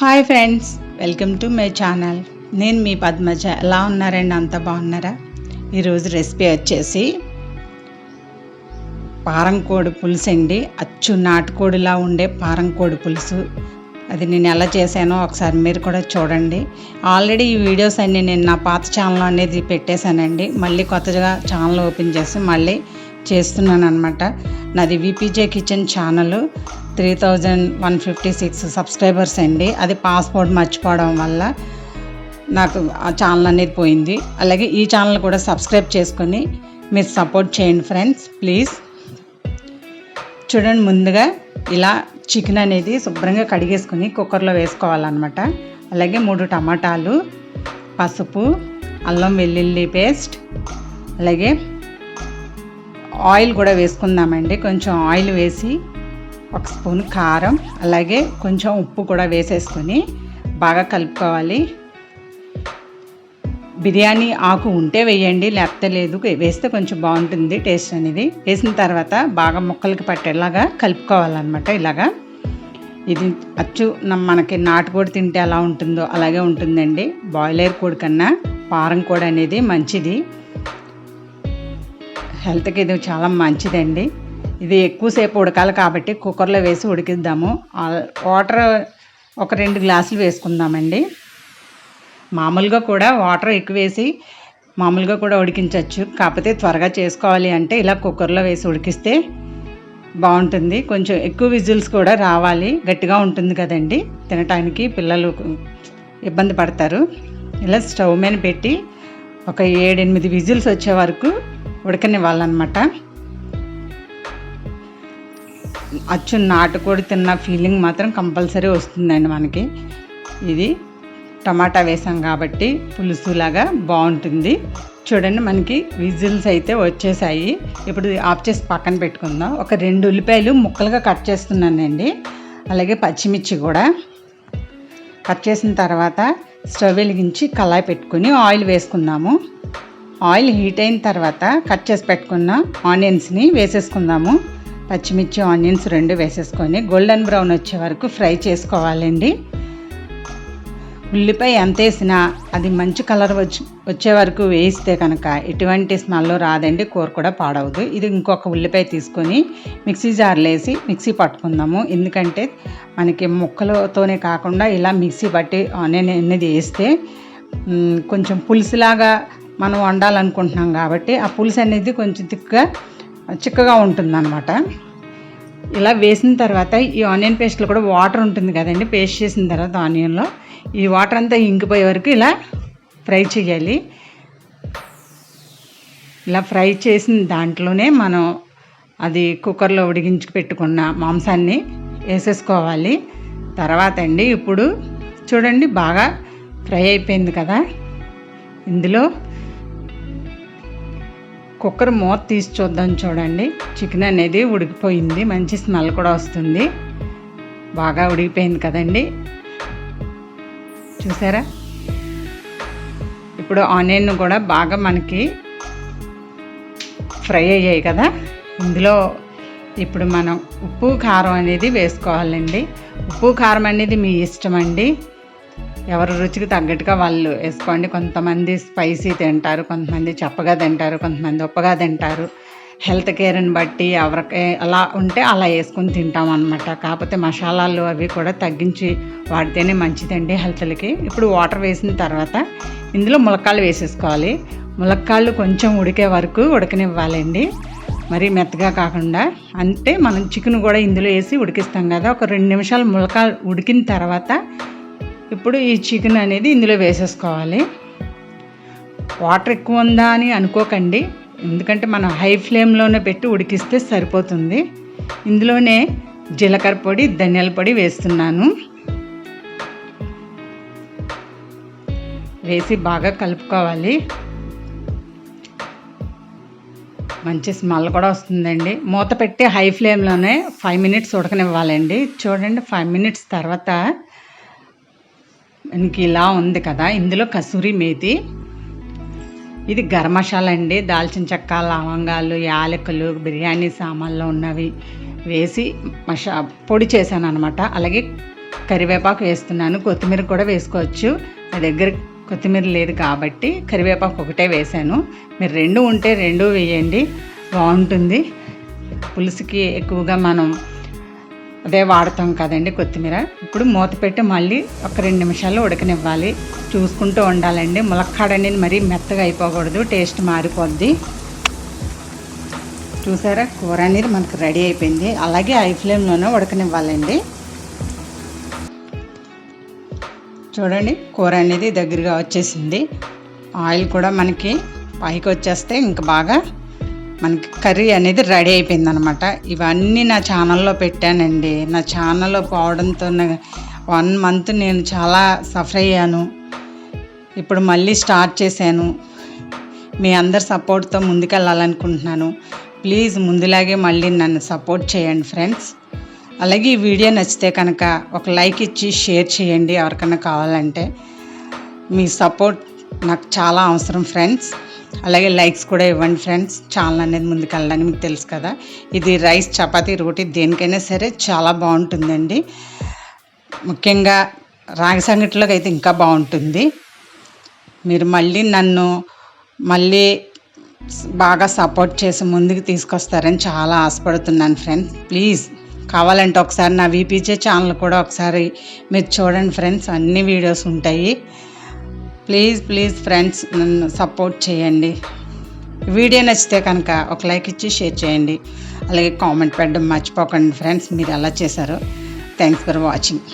Hi friends welcome to my channel. నేను మీ పద్మజ. ఎలా ఉన్నారండి? అంత బాగున్నారా? ఈరోజు రెసిపీ వచ్చేసి పారంకోడి పులుసు అండి. అచ్చు నాటుకోడిలా ఉండే పారంకోడి పులుసు. అది నేను ఎలా చేశానో ఒకసారి మీరు కూడా చూడండి. ఆల్రెడీ ఈ వీడియోస్ అన్నీ నేను నా పాత ఛానల్ అనేది పెట్టేశానండి. మళ్ళీ కొత్తగా ఛానల్ ఓపెన్ చేసి మళ్ళీ చేస్తున్నాను అనమాట నాది VPJ kitchen channel. Three thousand one fifty six subscribers అండి. అది పాస్పోర్ట్ మర్చిపోవడం వల్ల నాకు ఆ ఛానల్ అనేది పోయింది. అలాగే ఈ ఛానల్ కూడా సబ్స్క్రైబ్ చేసుకొని మీరు సపోర్ట్ చేయండి ఫ్రెండ్స్ ప్లీజ్. చూడండి ముందుగా ఇలా చికెన్ అనేది శుభ్రంగా కడిగేసుకొని కుక్కర్లో వేసుకోవాలన్నమాట. అలాగే మూడు టమాటాలు పసుపు అల్లం వెల్లుల్లి పేస్ట్ అలాగే ఆయిల్ కూడా వేసుకుందామండి. కొంచెం ఆయిల్ వేసి ఒక స్పూన్ కారం అలాగే కొంచెం ఉప్పు కూడా వేసేసుకొని బాగా కలుపుకోవాలి. బిర్యానీ ఆకు ఉంటే వేయండి లేకపోతే లేదు వేస్తే కొంచెం బాగుంటుంది టేస్ట్ అనేది. వేసిన తర్వాత బాగా ముక్కలకి పట్టేలాగా కలుపుకోవాలన్నమాట ఇలాగా. ఇది అచ్చు మనకి నాటుకోడి తింటే ఎలా ఉంటుందో అలాగే ఉంటుందండి. బాయిలర్ కోడి కన్నా పారం కోడి అనేది మంచిది. హెల్త్కి ఇది చాలా మంచిదండి. ఇది ఎక్కువసేపు ఉడకాలి కాబట్టి కుక్కర్లో వేసి ఉడికిద్దాము. వాటర్ ఒక రెండు గ్లాసులు వేసుకుందామండి. మామూలుగా కూడా వాటర్ ఎక్కువ వేసి మామూలుగా కూడా ఉడికించవచ్చు కాకపోతే త్వరగా చేసుకోవాలి అంటే ఇలా కుక్కర్లో వేసి ఉడికిస్తే బాగుంటుంది. కొంచెం ఎక్కువ విజిల్స్ కూడా రావాలి. గట్టిగా ఉంటుంది కదండి. తినటానికి పిల్లలు ఇబ్బంది పడతారు. ఇలా స్టవ్ మీద పెట్టి ఒక ఏడెనిమిది విజిల్స్ వచ్చే వరకు ఉడకనివ్వాలన్నమాట. అచ్చు నాటుకోడి తిన్న ఫీలింగ్ మాత్రం కంపల్సరీ వస్తుందండి మనకి. ఇది టమాటా వేసాం కాబట్టి పులుసులాగా బాగుంటుంది. చూడండి మనకి విజిల్స్ అయితే వచ్చేసాయి. ఇప్పుడు ఆఫ్ చేసి పక్కన పెట్టుకుందాం. ఒక రెండు ఉల్లిపాయలు ముక్కలుగా కట్ చేస్తున్నానండి. అలాగే పచ్చిమిర్చి కూడా. కట్ చేసిన తర్వాత స్టవ్ వెలిగించి కళాయి పెట్టుకుని ఆయిల్ వేసుకుందాము. ఆయిల్ హీట్ అయిన తర్వాత కట్ చేసి పెట్టుకున్న ఆనియన్స్ని వేసేసుకుందాము. పచ్చిమిర్చి ఆనియన్స్ రెండు వేసేసుకొని గోల్డెన్ బ్రౌన్ వచ్చే వరకు ఫ్రై చేసుకోవాలండి. ఉల్లిపాయ ఎంత వేసినా అది మంచి కలర్ వచ్చి వచ్చే వరకు వేయిస్తే కనుక ఎటువంటి స్మెల్ రాదండి కూర కూడా పాడవదు. ఇది ఇంకొక ఉల్లిపాయ తీసుకొని మిక్సీ జార్లో వేసి మిక్సీ పట్టుకుందాము. ఎందుకంటే మనకి ముక్కలతోనే కాకుండా ఇలా మిక్సీ పట్టి ఆనియన్ అనేది వేస్తే కొంచెం పులుసులాగా మనం వండాలనుకుంటున్నాం కాబట్టి ఆ పులుసు అనేది కొంచెం తిక్కగా చిక్కగా ఉంటుందన్నమాట. ఇలా వేసిన తర్వాత ఈ ఆనియన్ పేస్ట్లో కూడా వాటర్ ఉంటుంది కదండి పేస్ట్ చేసిన తర్వాత ఆనియన్లో. ఈ వాటర్ అంతా ఇంకిపోయే వరకు ఇలా ఫ్రై చేయాలి. ఇలా ఫ్రై చేసిన దాంట్లోనే మనం అది కుక్కర్లో ఉడిగించి పెట్టుకున్న మాంసాన్ని వేసేసుకోవాలి. తర్వాత అండి ఇప్పుడు చూడండి బాగా ఫ్రై అయిపోయింది కదా. ఇందులో కుక్కర్ మూత తీసి చూద్దాం చూడండి. చికెన్ అనేది ఉడికిపోయింది. మంచి స్మెల్ కూడా వస్తుంది. బాగా ఉడికిపోయింది కదండి. చూసారా? ఇప్పుడు ఆనియన్ కూడా బాగా మనకి ఫ్రై అయ్యాయి కదా. ఇందులో ఇప్పుడు మనం ఉప్పు కారం అనేది వేసుకోవాలండి. ఉప్పు కారం అనేది మీ ఇష్టం అండి ఎవరి రుచికి తగ్గట్టుగా వాళ్ళు వేసుకోండి. కొంతమంది స్పైసీ తింటారు కొంతమంది చప్పగా తింటారు కొంతమంది ఉప్పగా తింటారు. హెల్త్ కేర్ని బట్టి ఎవరికి అలా ఉంటే అలా వేసుకొని తింటాం అనమాట కాకపోతే మసాలాలు అవి కూడా తగ్గించి వాడితేనే మంచిదండి హెల్త్లకి. ఇప్పుడు వాటర్ వేసిన తర్వాత ఇందులో ములక్కాళ్ళు వేసేసుకోవాలి. ములక్కాళ్ళు కొంచెం ఉడికే వరకు ఉడకనివ్వాలండి. మరి మెత్తగా కాకుండా అంటే మనం చికెన్ కూడా ఇందులో వేసి ఉడికిస్తాం కదా. ఒక రెండు నిమిషాలు ములకాలు ఉడికిన తర్వాత ఇప్పుడు ఈ చికెన్ అనేది ఇందులో వేసేసుకోవాలి. వాటర్ ఎక్కువ ఉందా అని అనుకోకండి. ఎందుకంటే మనం హై ఫ్లేమ్లోనే పెట్టి ఉడికిస్తే సరిపోతుంది. ఇందులోనే జీలకర్ర పొడి ధనియాల పొడి వేస్తున్నాను. వేసి బాగా కలుపుకోవాలి. మంచి స్మెల్ కూడా వస్తుందండి. మూత పెట్టి హై ఫ్లేమ్లోనే ఫైవ్ మినిట్స్ ఉడకనివ్వాలండి. చూడండి ఫైవ్ మినిట్స్ తర్వాత మనకి ఇలా ఉంది కదా ఇందులో కసూరి మేతి ఇది గరం మసాలా అండి. దాల్చిన చెక్క లవంగాలు యాలకులు బిర్యానీ సామాన్లు ఉన్నవి వేసి మషా పొడి చేశాను అనమాట అలాగే కరివేపాకు వేస్తున్నాను. కొత్తిమీర కూడా వేసుకోవచ్చు. నా దగ్గర కొత్తిమీర లేదు కాబట్టి కరివేపాకు ఒకటే వేసాను మీరు రెండు ఉంటే రెండు వేయండి. బాగుంటుంది. పులుసుకి ఎక్కువగా మనం అదే వాడతాం కదండి కొత్తిమీర. ఇప్పుడు మూత పెట్టి మళ్ళీ ఒక రెండు నిమిషాలు ఉడకనివ్వాలి. చూసుకుంటూ ఉండాలండి. ములక్కాడ అనేది మరీ మెత్తగా అయిపోకూడదు. టేస్ట్ మారిపోద్ది. చూసారా? కూర అనేది మనకు రెడీ అయిపోయింది. అలాగే ఐ ఫ్లేమ్లోనే ఉడకనివ్వాలండి. చూడండి కూర అనేది దగ్గరగా వచ్చేసింది. ఆయిల్ కూడా మనకి పైకి వచ్చేస్తే ఇంకా బాగా మనకి కర్రీ అనేది రెడీ అయిపోయింది అనమాట ఇవన్నీ నా ఛానల్లో పెట్టానండి. నా ఛానల్లో పోవడంతో వన్ మంత్ నేను చాలా సఫర్ అయ్యాను. ఇప్పుడు మళ్ళీ స్టార్ట్ చేశాను. మీ అందరి సపోర్ట్తో ముందుకెళ్ళాలనుకుంటున్నాను. ప్లీజ్ ముందులాగే మళ్ళీ నన్ను సపోర్ట్ చేయండి ఫ్రెండ్స్. అలాగే ఈ వీడియో నచ్చితే కనుక ఒక లైక్ ఇచ్చి షేర్ చేయండి ఎవరికైనా కావాలంటే. మీ సపోర్ట్ నాకు చాలా అవసరం ఫ్రెండ్స్. అలాగే లైక్స్ కూడా ఇవ్వండి ఫ్రెండ్స్. ఛానల్ అనేది ముందుకు వెళ్ళడానికి మీకు తెలుసు కదా. ఇది రైస్ చపాతీ రోటీ దేనికైనా సరే చాలా బాగుంటుందండి. ముఖ్యంగా రాగి సంగటిలోకి అయితే ఇంకా బాగుంటుంది. మీరు మళ్ళీ నన్ను మళ్ళీ బాగా సపోర్ట్ చేసి ముందుకు తీసుకొస్తారని చాలా ఆశపడుతున్నాను ఫ్రెండ్స్. ప్లీజ్ కావాలంటే ఒకసారి నా వీపీజే ఛానల్ కూడా ఒకసారి మీరు చూడండి ఫ్రెండ్స్. అన్ని వీడియోస్ ఉంటాయి. ప్లీజ్ ప్లీజ్ ఫ్రెండ్స్ నన్ను సపోర్ట్ చేయండి. వీడియో నచ్చితే కనుక ఒక లైక్ ఇచ్చి షేర్ చేయండి. అలాగే కామెంట్ పెట్టడం మర్చిపోకండి ఫ్రెండ్స్ మీరు ఎలా చేశారో. Thanks for watching